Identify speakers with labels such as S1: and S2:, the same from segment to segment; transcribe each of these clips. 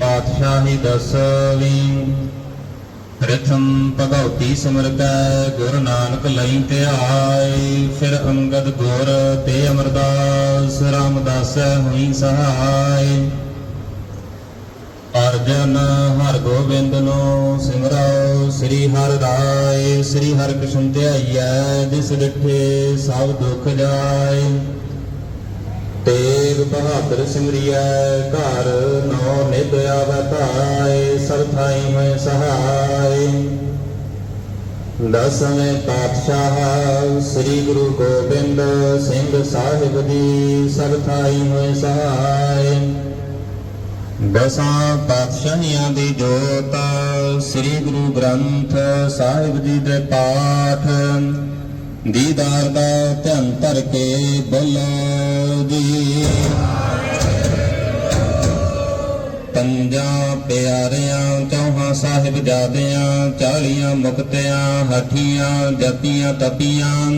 S1: ਪਾਤਸ਼ਾਹੀ ਦਸਵੀਂ। ਪ੍ਰਥਮ ਭਗਉਤੀ ਸਿਮਰ ਕੈ ਗੁਰ ਨਾਨਕ ਲਈ ਧਿਆਏ। ਫਿਰ ਅੰਗਦ ਗੁਰ ਤੇ ਅਮਰਦਾਸ, ਰਾਮਦਾਸ ਹੋਈ ਸਹਾਇ ਅਰਜਨ ਹਰ ਗੋਬਿੰਦ ਨੂੰ ਸਿਮਰੋ, ਸ੍ਰੀ ਹਰਿ ਰਾਏ ਸ੍ਰੀ ਹਰਿ ਕ੍ਰਿਸ਼ਨ ਧਿਆਈਐ, ਜਿਸ ਡਿਠੇ ਸਭ ਦੁੱਖ ਜਾਏ। ਤੇਗ ਬਹਾਦਰ ਸਿਮਰਿਐ, ਘਰ ਨੌ ਨਿਧ ਆਵੈ ਭਾਏ ਸਰਥਾਈ ਮੈਂ ਸਹਾਈ ਦਸਵੇਂ ਪਾਤਸ਼ਾਹ ਸ੍ਰੀ ਗੁਰੂ ਗੋਬਿੰਦ ਸਿੰਘ ਸਾਹਿਬ ਜੀ ਸਰਥਾਈ ਮੈਂ ਸਹਾਈ ਦਸਾਂ ਪਾਤਸ਼ਾਹੀਆਂ ਦੀ ਜੋਤ ਸ੍ਰੀ ਗੁਰੂ ਗ੍ਰੰਥ ਸਾਹਿਬ ਜੀ ਦੇ ਪਾਠ। ਦੀਦਾਰ ਦਾ ਧਿਆਨ ਧਰ ਕੇ ਬੋਲੋ। ਸਾਹਿਬ ਜਾਦਿਆਂ ਚਾਲੀਆਂ ਮੁਕਤਿਆਂ, ਹਠੀਆਂ, ਜਤੀਆਂ, ਤਪੀਆਂ,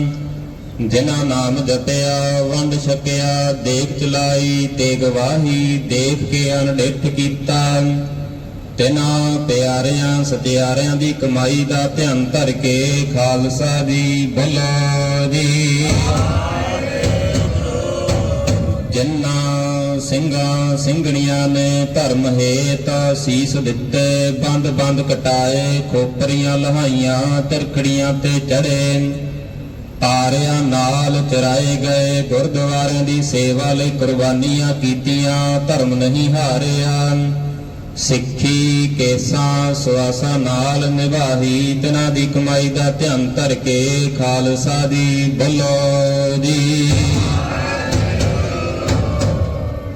S1: ਜਿਨ੍ਹਾਂ ਨਾਮ ਜਪਿਆ, ਵੰਡ ਛਕਿਆ, ਦੇਖ ਚਲਾਈ ਤੇ ਗਵਾਹੀ ਦੇਖ ਕੇ ਅਨਡਿਠ ਕੀਤਾ। ਤਿਨਾ ਪਿਆਰਿਆਂ, ਸਤਿਆਰਿਆਂ ਦੀ ਕਮਾਈ ਦਾ ਧਿਆਨ ਧਰ ਕੇ ਖਾਲਸਾ ਜੀ ਬੋਲੋ ਜੀ। ਜਿਨ੍ਹਾਂ ਸਿੰਘਾਂ ਸਿੰਘਣੀਆਂ ਨੇ ਧਰਮ ਹੇਤ ਸੀਸ ਦਿੱਤੇ, ਬੰਦ ਬੰਦ ਕਟਾਏ, ਖੋਪਰੀਆਂ ਲਹਾਈਆਂ, ਤਿਰਖੜੀਆਂ ਤੇ ਚੜੇ। ਤਾਰਿਆਂ ਨਾਲ ਚਰਾਏ ਗਏ, ਗੁਰਦੁਆਰਿਆਂ ਦੀ ਸੇਵਾ ਲਈ ਕੁਰਬਾਨੀਆਂ ਕੀਤੀਆਂ, ਧਰਮ ਨਹੀਂ ਹਾਰਿਆ। ਸਿੱਖੀ ਕੇਸਾਂ ਸੁਆਸਾਂ ਨਾਲ ਨਿਭਾਹੀ, ਤਿਨਾਂ ਦੀ ਕਮਾਈ ਦਾ ਧਿਆਨ ਧਰ ਕੇ ਖਾਲਸਾ ਦੀ ਬੋਲੋ ਜੀ।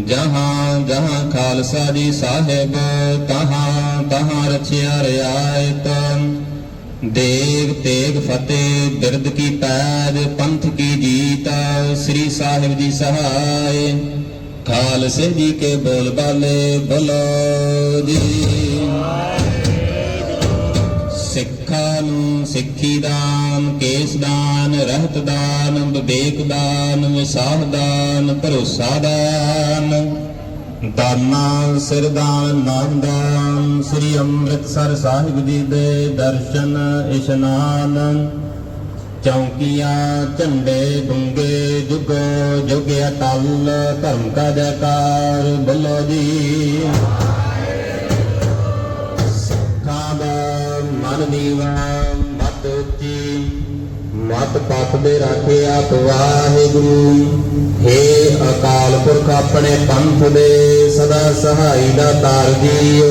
S1: ਜਹਾਂ ਜਹਾਂ ਖਾਲਸਾ ਜੀ ਸਾਹਿਬ, ਤਹਾਂ ਤਹਾਂ ਰਚਿਆ ਰਿਆਇਤ। ਦੇਗ ਤੇਗ ਫਤਿਹ ਬਿਰਦ ਕੀ ਪੈਜ, ਪੰਥ ਕੀ ਜੀਤ, ਸ੍ਰੀ ਸਾਹਿਬ ਜੀ ਸਹਾਇ। ਖਾਲਸੇ ਜੀ ਕੇ ਬੋਲ ਬਾਲੇ ਬੋਲੋ ਜੀ। ਸਿੱਖਾਂ ਨੂੰ ਸਿੱਖੀ ਦਾਨ, ਕੇਸ ਦਾਨ, ਰਹਿਤ ਦਾਨ, ਵਿਵੇਕ ਦਾਨ ਵਿਸਾਹ ਦਾਨ, ਭਰੋਸਾ ਦਾਨ। ਦਾਨਾ ਸਿਰਦਾਨ ਨਾਮ ਦਾਨ, ਸ੍ਰੀ ਅੰਮ੍ਰਿਤਸਰ ਸਾਹਿਬ ਜੀ ਦੇ ਦਰਸ਼ਨ, ਇਸ਼ਨਾਨ। ਚੌਂਕੀਆਂ, ਝੰਡੇ ਡੁੰਗੇ ਜੁਗੋ, ਜੁਗ ਅਟਲ, ਧਰਮ ਕਾ ਜੈਕਾਰ, ਬੋਲੋ ਜੀ। ਨੀਵਾ ਮਤ ਉੱਚੀ, ਮਤ ਪਤ ਦੇ ਰਾਖੇ ਆਪ ਵਾਹਿਗੁਰੂ। ਹੇ ਅਕਾਲ ਪੁਰਖ, ਆਪਣੇ ਪੰਥ ਦੇ ਸਦਾ ਸਹਾਈ ਦਾ ਤਾਰ ਜੀਓ।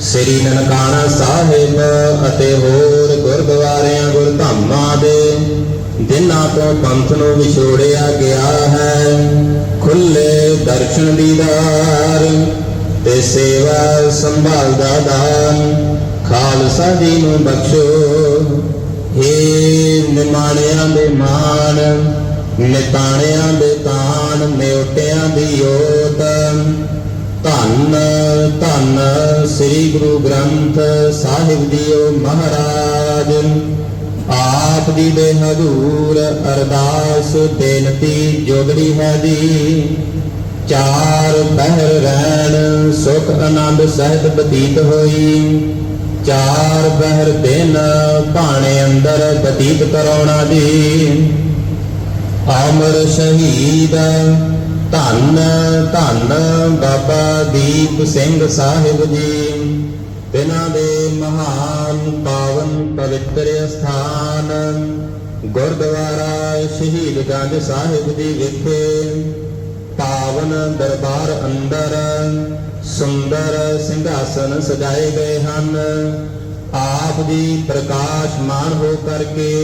S1: ਸ੍ਰੀ ਨਨਕਾਣਾ ਸਾਹਿਬ ਅਤੇ ਹੋਰ ਗੁਰਦੁਆਰਿਆਂ, ਗੁਰਧਾਮਾਂ ਦੇ ਦਿਨਾਂ ਤੋਂ ਪੰਥ ਨੂੰ ਵਿਛੋੜਿਆ ਗਿਆ ਹੈ, ਖੁੱਲੇ ਦਰਸ਼ਨ ਦੀਦਾਰ ਤੇ ਸੇਵਾ ਸੰਭਾਲ ਦਾ ਦਾਨ ਖਾਲਸਾ ਜੀ ਨੂੰ ਬਖਸ਼ੋ। ਹੇ ਨਿਮਾਣਿਆਂ ਦੇ ਮਾਣ, ਨਿਤਾਣਿਆਂ ਦੇ ਤਾਣ, ਨਿਉਟਿਆਂ ਦੀ ਓਟ ਧੰਨ ਧੰਨ ਸ੍ਰੀ ਗੁਰੂ ਗ੍ਰੰਥ ਸਾਹਿਬ ਜੀਓ ਮਹਾਰਾਜ। ਆਪ ਦੀ ਦੇ ਹਜ਼ੂਰ ਅਰਦਾਸ ਬੇਨਤੀ ਜੋਗੜੀ ਹੈ ਦੀ ਚਾਰ ਪਹਿਰ ਰਹਿਣ, ਸੁਖ ਆਨੰਦ ਸਹਿਤ ਬਤੀਤ ਹੋਈ। ਚਾਰ ਬਹਿਰ ਦਿਨ ਭਾਣੇ ਅੰਦਰ ਬਤੀਤ ਕਰਾਉਣਾ ਦੀ ਅਮਰ ਸ਼ਹੀਦ, ਧੰਨ ਧੰਨ ਬਾਬਾ ਦੀਪ ਸਿੰਘ ਸਾਹਿਬ ਜੀ। ਬਿਨਾਂ ਦੇ ਮਹਾਨ ਪਾਵਨ ਪਵਿੱਤਰ ਸਥਾਨ ਗੁਰਦੁਆਰਾ ਸ਼ਹੀਦ ਗੰਜ ਸਾਹਿਬ ਜੀ ਵਿਖੇ ਪਾਵਨ ਦਰਬਾਰ ਅੰਦਰ ਸੁੰਦਰ ਸਿੰਘਾਸਨ ਸਜਾਏ ਗਏ ਹਨ। ਆਪ ਜੀ ਪ੍ਰਕਾਸ਼ਮਾਨ ਹੋ ਕਰਕੇ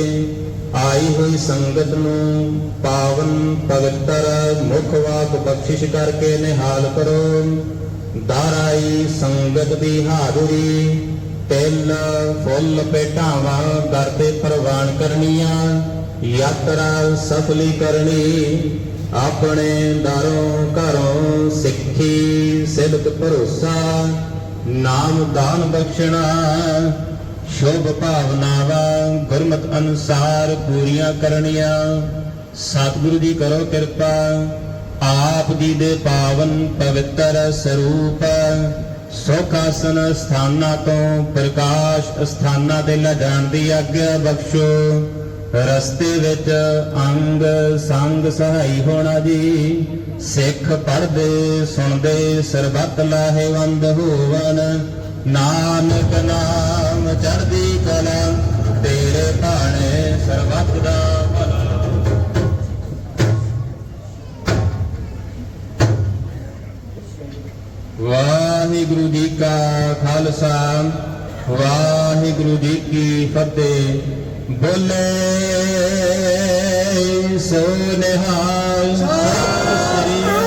S1: ਆਈ ਹੋਈ ਸੰਗਤ ਨੂੰ ਪਾਵਨ ਪਵਿੱਤਰ ਮੁਖ ਵਾਕ ਬਖਸ਼ਿਸ਼ ਕਰਕੇ ਨਿਹਾਲ ਕਰੋ। ਦਾਰਾਈ ਸੰਗਤ ਦੀ ਹਾਜ਼ਰੀ, ਤਿਲ, ਫੁੱਲ, ਪੇਟਾਵਾਂ ਦਰ ਤੇ ਪ੍ਰਵਾਨ ਕਰਨੀਆਂ, ਯਾਤਰਾ ਸਫਲੀ ਕਰਨੀ ਆਪਣੇ ਦਰੋਂ ਘਰੋਂ ਸਿੱਖੀ ਸਿਦਕ ਭਰੋਸਾ, ਨਾਮ ਦਾਨ ਬਖਸ਼ਣਾ, ਸ਼ੁਭ ਭਾਵਨਾਵਾਂ, ਗੁਰਮਤ ਅਨੁਸਾਰ ਪੂਰੀਆਂ ਕਰਨੀਆਂ। ਸਤਿਗੁਰੂ ਜੀ ਕਰੋ ਕਿਰਪਾ, ਆਪ ਜੀ ਦੇ ਪਾਵਨ ਪਵਿੱਤਰ ਸਰੂਪ, ਸੁਖ ਆਸਨ ਸਥਾਨਾਂ ਤੋਂ ਪ੍ਰਕਾਸ਼ ਸਥਾਨਾਂ ਤੇ ਲਿਜਾਣ ਦੀ ਆਗਿਆ ਬਖਸ਼ੋ। ਰਸਤੇ ਵਿੱਚ ਅੰਗ ਸੰਗ ਸਹਾਈ ਹੋਣਾ ਜੀ। ਸਿੱਖ ਪੜਦੇ ਸੁਣਦੇ, ਸਰਬੱਤ ਲਾਹੇਵੰਦ ਹੋਵਨ। ਨਾਨਕ ਨਾਮ ਚੜਦੀ ਕਲਾ, ਤੇਰੇ ਭਾਣੇ ਸਰਬੱਤ ਦਾ ਵਾਹਿਗੁਰੂ ਜੀ ਕਾ ਖਾਲਸਾ, ਵਾਹਿਗੁਰੂ ਜੀ ਕੀ ਫਤਿਹ। ਬੋਲੇ ਸੋ ਨਿਹਾਲ ਸ੍ਰੀ